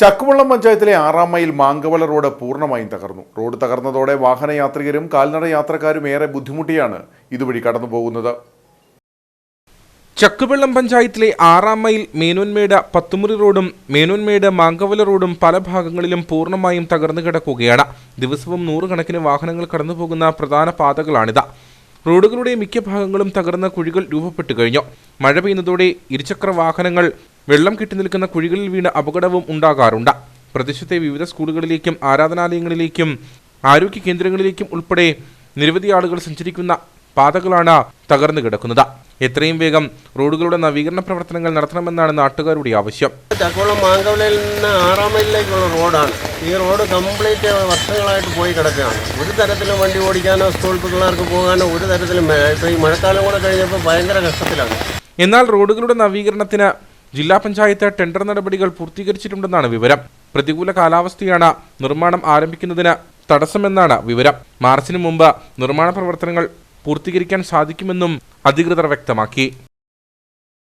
ചക്കുവള്ളം പഞ്ചായത്തിലെ ആറാം mile മാങ്കവല road പൂർണമായും തകർന്നു. റോഡ് തകർന്നതോടെ വാഹനയാത്രികരും കാൽനട യാത്രക്കാരും ഏറെ ബുദ്ധിമുട്ടിയാണ് ഇതുവഴി കടന്നുപോകുന്നത്. ചക്കുവെള്ളം പഞ്ചായത്തിലെ ആറാം മൈൽ മേനോന്മേട പത്തുമുറി റോഡും മേനോന്മേട് മാങ്കവല റോഡും പല ഭാഗങ്ങളിലും പൂർണമായും തകർന്നു കിടക്കുകയാണ്. ദിവസവും നൂറുകണക്കിന് വാഹനങ്ങൾ കടന്നുപോകുന്ന പ്രധാന പാതകളാണിത്. റോഡുകളുടെ മിക്ക ഭാഗങ്ങളും തകർന്ന കുഴികൾ രൂപപ്പെട്ടു കഴിഞ്ഞു. മഴ പെയ്യുന്നതോടെ ഇരുചക്ര വാഹനങ്ങൾ വെള്ളം കെട്ടി നിൽക്കുന്ന കുഴികളിൽ വീണ് അപകടവും ഉണ്ടാകാറുണ്ട്. പ്രദേശത്തെ വിവിധ സ്കൂളുകളിലേക്കും ആരാധനാലയങ്ങളിലേക്കും ആരോഗ്യ കേന്ദ്രങ്ങളിലേക്കും ഉൾപ്പെടെ നിരവധി ആളുകൾ സഞ്ചരിക്കുന്ന പാതകളാണ് തകർന്നു കിടക്കുന്നത്. എത്രയും വേഗം റോഡുകളുടെ നവീകരണ പ്രവർത്തനങ്ങൾ നടത്തണമെന്നാണ് നാട്ടുകാരുടെ ആവശ്യം. ചക്കുളം മാങ്കവലയിൽ നിന്ന് ആറാം മൈലിലേക്കുള്ള റോഡാണ്. ഈ റോഡ് കംപ്ലീറ്റ് വർഷങ്ങളായിട്ട് പോയി കിടക്കുകയാണ്. ഒരു തരത്തിലും വണ്ടി ഓടിക്കാനോ സ്കൂൾ പിള്ളേർക്ക് പോകാനോ ഒരു തരത്തിലും ഇപ്പോൾ ഈ മഴക്കാലം കൂടെ കഴിഞ്ഞപ്പോൾ ഭയങ്കര കഷ്ടത്തിലാണ്. എന്നാൽ റോഡുകളുടെ നവീകരണത്തിന് ജില്ലാ പഞ്ചായത്ത് ടെൻഡർ നടപടികൾ പൂർത്തീകരിച്ചിട്ടുണ്ടെന്നാണ് വിവരം. പ്രതികൂല കാലാവസ്ഥയാണ് നിർമ്മാണം ആരംഭിക്കുന്നതിന് തടസ്സമെന്നാണ് വിവരം. മാർച്ചിന് മുമ്പ് നിർമ്മാണ പ്രവർത്തനങ്ങൾ പൂർത്തീകരിക്കാൻ സാധിക്കുമെന്നും അധികൃതർ വ്യക്തമാക്കി.